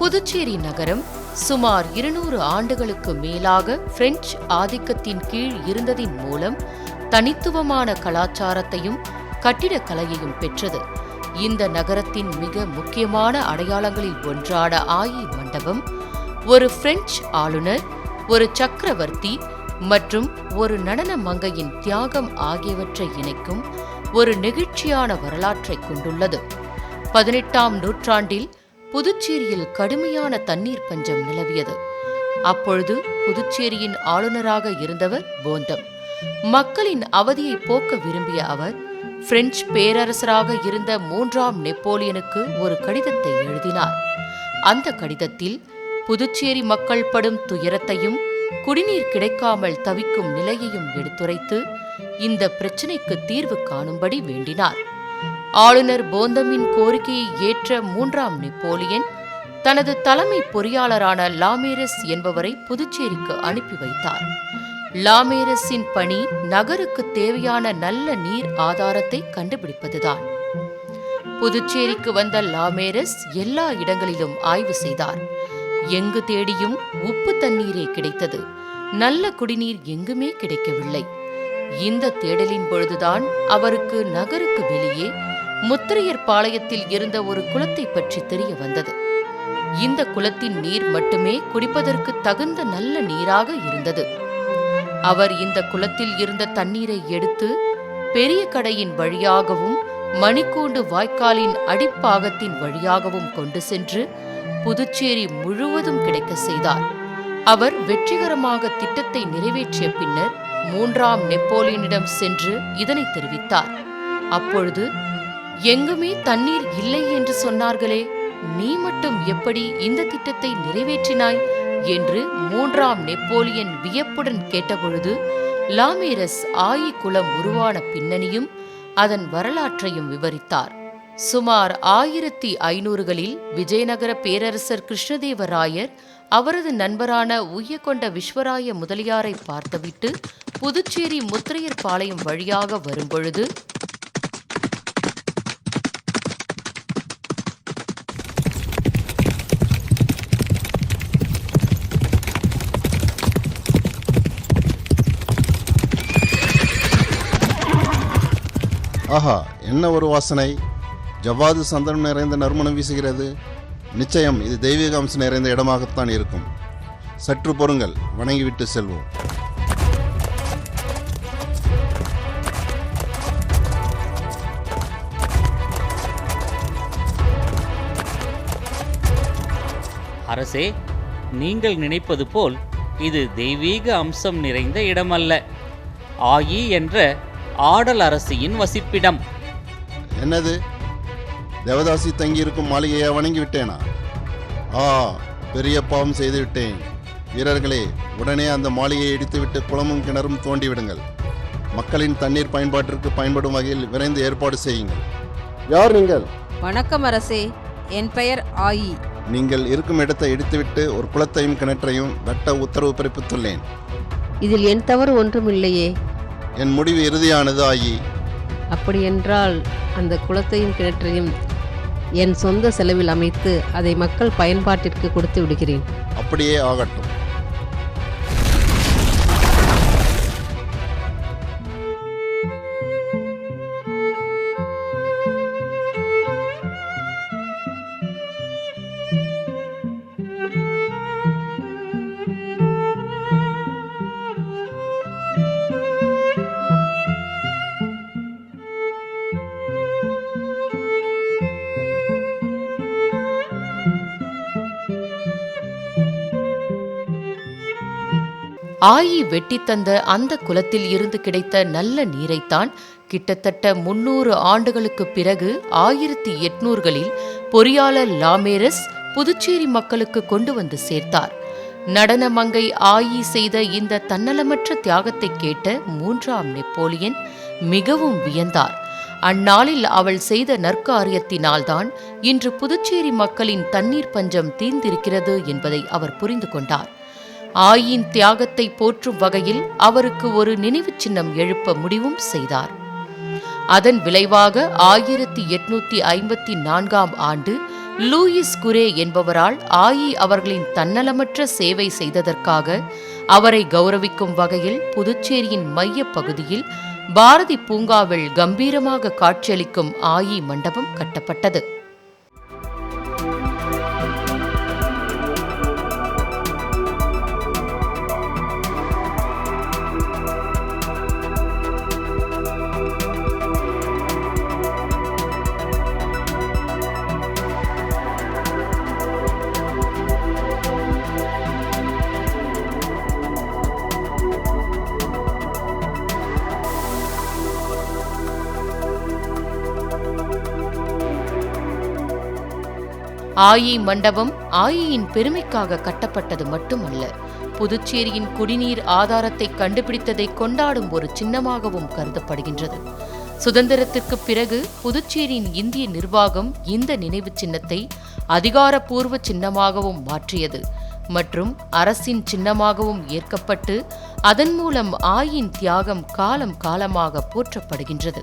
புதுச்சேரி நகரம் சுமார் இருநூறு ஆண்டுகளுக்கு மேலாக பிரெஞ்சு ஆதிக்கத்தின் கீழ் இருந்ததின் மூலம் தனித்துவமான கலாச்சாரத்தையும் கட்டிடக்கலையையும் பெற்றது. இந்த நகரத்தின் மிக முக்கியமான அடையாளங்களில் ஒன்றான ஆயி மண்டபம் ஒரு பிரெஞ்சு ஆளுநர் ஒரு சக்கரவர்த்தி மற்றும் ஒரு நடன மங்கையின் தியாகம் ஆகியவற்றை இணைக்கும் ஒரு நெகிழ்ச்சியான வரலாற்றை கொண்டுள்ளது. பதினெட்டாம் நூற்றாண்டில் புதுச்சேரியில் கடுமையான தண்ணீர் பஞ்சம் நிலவியது. அப்பொழுது புதுச்சேரியின் ஆளுநராக இருந்தவர் போந்தம். மக்களின் அவதியை போக்க விரும்பிய அவர் பிரெஞ்சு பேரரசராக இருந்த மூன்றாம் நெப்போலியனுக்கு ஒரு கடிதத்தை எழுதினார். அந்த கடிதத்தில் புதுச்சேரி மக்கள் படும் துயரத்தையும் குடிநீர் கிடைக்காமல் தவிக்கும் நிலையையும் எடுத்துரைத்து இந்த பிரச்சினைக்கு தீர்வு காணும்படி வேண்டினார். ஆளுநர் போந்தமின் கோரிக்கையை ஏற்ற மூன்றாம் நெப்போலியன் தனது தலைமை பொறியாளரான லாமேரஸ் என்பவரை புதுச்சேரிக்கு அனுப்பி வைத்தார். லாமேரஸின் பணி நகருக்கு தேவையான நல்ல நீர் ஆதாரத்தை கண்டுபிடிப்பதுதான். புதுச்சேரிக்கு வந்த லாமேரஸ் எல்லா இடங்களிலும் ஆய்வு செய்தார். எங்கு தேடியும் உப்பு தண்ணீரே கிடைத்தது. நல்ல குடிநீர் எங்குமே கிடைக்கவில்லை. இந்த தேடலின் பொழுதுதான் அவருக்கு நகருக்கு வெளியே முத்திரையர் பாளையத்தில் இருந்த ஒரு குளத்தை பற்றி தெரிய வந்தது. இந்த குளத்தின் நீர் மட்டுமே குடிப்பதற்கு தகுந்த நல்ல நீராக இருந்தது. அவர் இந்த குளத்தில் இருந்த தண்ணீரை எடுத்து பெரிய கடையின் வழியாகவும் மணிக்கூண்டு வாய்க்காலின் அடிப்பாகத்தின் வழியாகவும் கொண்டு சென்று புதுச்சேரி முழுவதும் கிடைக்க செய்தார். அவர் வெற்றிகரமாக திட்டத்தை நிறைவேற்றிய பின்னர் மூன்றாம் நெப்போலியனிடம் சென்று இதனை தெரிவித்தார். அப்பொழுது எங்குமே தண்ணீர் இல்லை என்று சொன்னார்களே நீ மட்டும் எப்படி இந்த திட்டத்தை நிறைவேற்றினாய்? என்று மூன்றாம் நெப்போலியன் வியப்புடன் கேட்டபொழுது லாமேரஸ் ஆயி குளம் உருவான பின்னணியும் அதன் வரலாற்றையும் விவரித்தார். சுமார் ஆயிரத்தி ஐநூறுகளில் விஜயநகர பேரரசர் கிருஷ்ணதேவராயர் அவரது நண்பரான உய்யகொண்ட விஸ்வராய முதலியாரை பார்த்துவிட்டு புதுச்சேரி முத்திரையர் பாளையம் வழியாக வரும்பொழுது ஆஹா என்ன ஒரு வாசனை? ஜவ்வாது சந்தனம் நிறைந்த நறுமணம் வீசுகிறது. நிச்சயம் இது தெய்வீக அம்சம் நிறைந்த இடமாகத்தான் இருக்கும். சற்று பொறுங்கள் வணங்கிவிட்டு செல்வோம். அரசே நீங்கள் நினைப்பது போல் இது தெய்வீக அம்சம் நிறைந்த இடமல்ல. ஆயி என்ற ஆடல் அரசியின் வசிப்பிடம். என்னது? தேவதாசி தங்கியிருக்கும் மாளிகையை வணங்கி விட்டேனா ஆ பெரிய பாவம் செய்து விட்டேன் வீரர்களே உடனே அந்த மாளிகையை இடித்துவிட்டு குளமும் கிணறும் தோண்டி விடுங்கள் மக்களின் தண்ணீர் பயன்பாட்டிற்கு பயன்படும் வகையில் விரைந்து ஏற்பாடு செய்யுங்கள். யார் நீங்கள்? வணக்கம் அரசே என் பெயர் ஆயி. நீங்கள் இருக்கும் இடத்தை இடித்துவிட்டு ஒரு குளத்தையும் கிணற்றையும் வெட்ட உத்தரவு பிறப்பித்துள்ளேன். இதில் என் தவறு ஒன்றுமில்லையே. என் முடிவு இறுதியானது ஆயி. அப்படியென்றால் அந்த குளத்தையும் கிணற்றையும் என் சொந்த செலவில் அமைத்து அதை மக்கள் பயன்பாட்டிற்கு கொடுத்து விடுகிறேன். அப்படியே ஆகட்டும். ஆயி வெட்டித்தந்த அந்த குலத்தில் இருந்து கிடைத்த நல்ல நீரைத்தான் கிட்டத்தட்ட முன்னூறு ஆண்டுகளுக்கு பிறகு ஆயிரத்தி எட்நூறுகளில் பொறியாளர் லாமேரஸ் புதுச்சேரி மக்களுக்கு கொண்டு வந்து சேர்த்தார். நடன மங்கை ஆயி செய்த இந்த தன்னலமற்ற தியாகத்தை கேட்ட மூன்றாம் நெப்போலியன் மிகவும் வியந்தார். அந்நாளில் அவள் செய்த நற்காரியத்தினால்தான் இன்று புதுச்சேரி மக்களின் தண்ணீர் பஞ்சம் தீர்ந்திருக்கிறது என்பதை அவர் புரிந்து கொண்டார். ஆயின் தியாகத்தை போற்றும் வகையில் அவருக்கு ஒரு நினைவுச் சின்னம் எழுப்ப முடிவும் செய்தார். அதன் விளைவாக ஆயிரத்தி எட்நூத்தி ஐம்பத்தி நான்காம் ஆண்டு லூயிஸ் குரே என்பவரால் ஆயி அவர்களின் தன்னலமற்ற சேவை செய்ததற்காக அவரை கௌரவிக்கும் வகையில் புதுச்சேரியின் மைய பகுதியில் பாரதி பூங்காவில் கம்பீரமாக காட்சியளிக்கும் ஆயி மண்டபம் கட்டப்பட்டது. ஆயி மண்டபம் ஆயியின் பெருமைக்காக கட்டப்பட்டது மட்டுமல்ல. புதுச்சேரியின் குடிநீர் ஆதாரத்தை கண்டுபிடித்ததை கொண்டாடும் ஒரு சின்னமாகவும் கருதப்படுகின்றது. சுதந்திரத்திற்கு பிறகு புதுச்சேரியின் இந்திய நிர்வாகம் இந்த நினைவுச் சின்னத்தை அதிகாரப்பூர்வ சின்னமாகவும் மாற்றியது மற்றும் அரசின் சின்னமாகவும் ஏற்கப்பட்டு அதன் மூலம் ஆயின் தியாகம் காலம் காலமாக போற்றப்படுகின்றது.